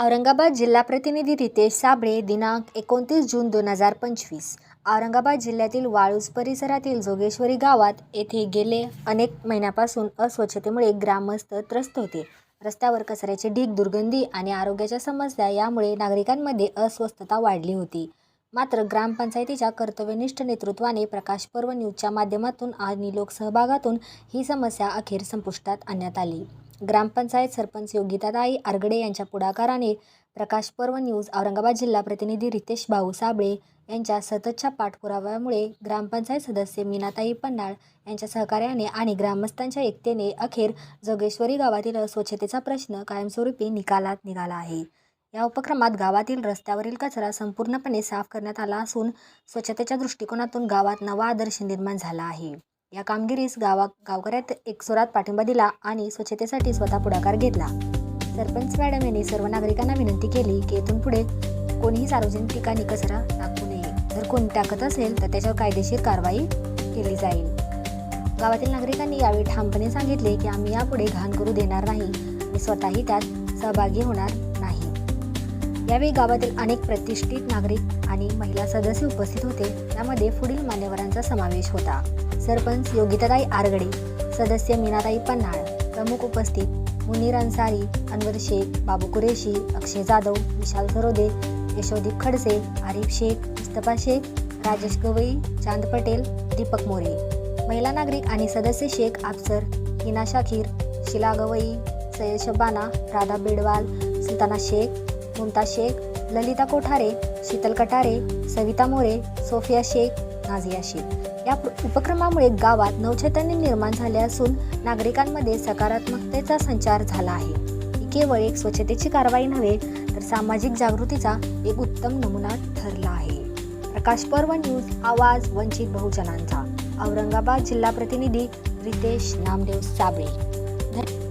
औरंगाबाद जिल्हा प्रतिनिधी रितेश साबळे दिनांक एकोणतीस जून दोन हजार पंचवीस. औरंगाबाद जिल्ह्यातील वाळूज परिसरातील जोगेश्वरी गावात येथे गेले अनेक महिन्यापासून अस्वच्छतेमुळे ग्रामस्थ त्रस्त होते. रस्त्यावर कचऱ्याचे ढीग दुर्गंधी आणि आरोग्याच्या समस्या यामुळे नागरिकांमध्ये अस्वस्थता वाढली होती. मात्र ग्रामपंचायतीच्या कर्तव्यनिष्ठ नेतृत्वाने प्रकाश पर्व न्यूजच्या माध्यमातून आणि लोकसहभागातून ही समस्या अखेर संपुष्टात आणण्यात आली. ग्रामपंचायत सरपंच योगिताताई आरगडे यांच्या पुढाकाराने प्रकाश पर्व न्यूज औरंगाबाद जिल्हा प्रतिनिधी रितेश भाऊ साबळे यांच्या सततच्या पाठपुराव्यामुळे ग्रामपंचायत सदस्य मीनाताई पन्नाळ यांच्या सहकार्याने आणि ग्रामस्थांच्या एकतेने अखेर जोगेश्वरी गावातील स्वच्छतेचा प्रश्न कायमस्वरूपी निकालात निघाला आहे. या उपक्रमात गावातील रस्त्यावरील कचरा संपूर्णपणे साफ करण्यात आला असून स्वच्छतेच्या दृष्टिकोनातून गावात नवा आदर्श निर्माण झाला आहे. या कामगिरीस गावा गावकऱ्यात एकसोरात पाठिंबा दिला आणि स्वच्छतेसाठी स्वतः पुढाकार घेतला. सरपंच मॅडम यांनी सर्व नागरिकांना विनंती केली की येथून पुढे कोणीही सार्वजनिक ठिकाणी कचरा टाकू नये. जर कोणी टाकत असेल तर त्याच्यावर कायदेशीर कारवाई केली जाईल. गावातील नागरिकांनी यावेळी ठामपणे सांगितले की आम्ही यापुढे घाण करू देणार नाही. आणि स्वतःही त्यात सहभागी होणार यावेळी गावातील अनेक प्रतिष्ठित नागरिक आणि महिला सदस्य उपस्थित होते. त्यामध्ये पुढील मान्यवरांचा समावेश होता. सरपंच योगिताताई आरगडे सदस्य मीनाताई पन्हाळ प्रमुख उपस्थित मुनीर अन्सारी अनवर शेख बाबू कुरेशी अक्षय जाधव विशाल सरोदे यशोदीप खडसे आरिफ शेख मुस्तफा शेख राजेश गवई चांद पटेल दीपक मोरे. महिला नागरिक आणि सदस्य शेख अफसर हिना शाखीर शिला गवई सय्यद शबाना राधा बेडवाल सुलताना शेख मुमता शेख ललिता कोठारे शीतल कटारे सविता मोरे सोफिया शेख नाझिया शेख. या उपक्रमामुळे गावात नवचैतन्य निर्माण झाले असून नागरिकांमध्ये सकारात्मकतेचा संचार झाला आहे. ही केवळ एक स्वच्छतेची कारवाई नव्हे तर सामाजिक जागृतीचा एक उत्तम नमुना ठरला आहे. प्रकाश पर्व न्यूज आवाज वंचित बहुजनांचा. औरंगाबाद जिल्हा प्रतिनिधी रितेश नामदेव साबळे. धन्यवाद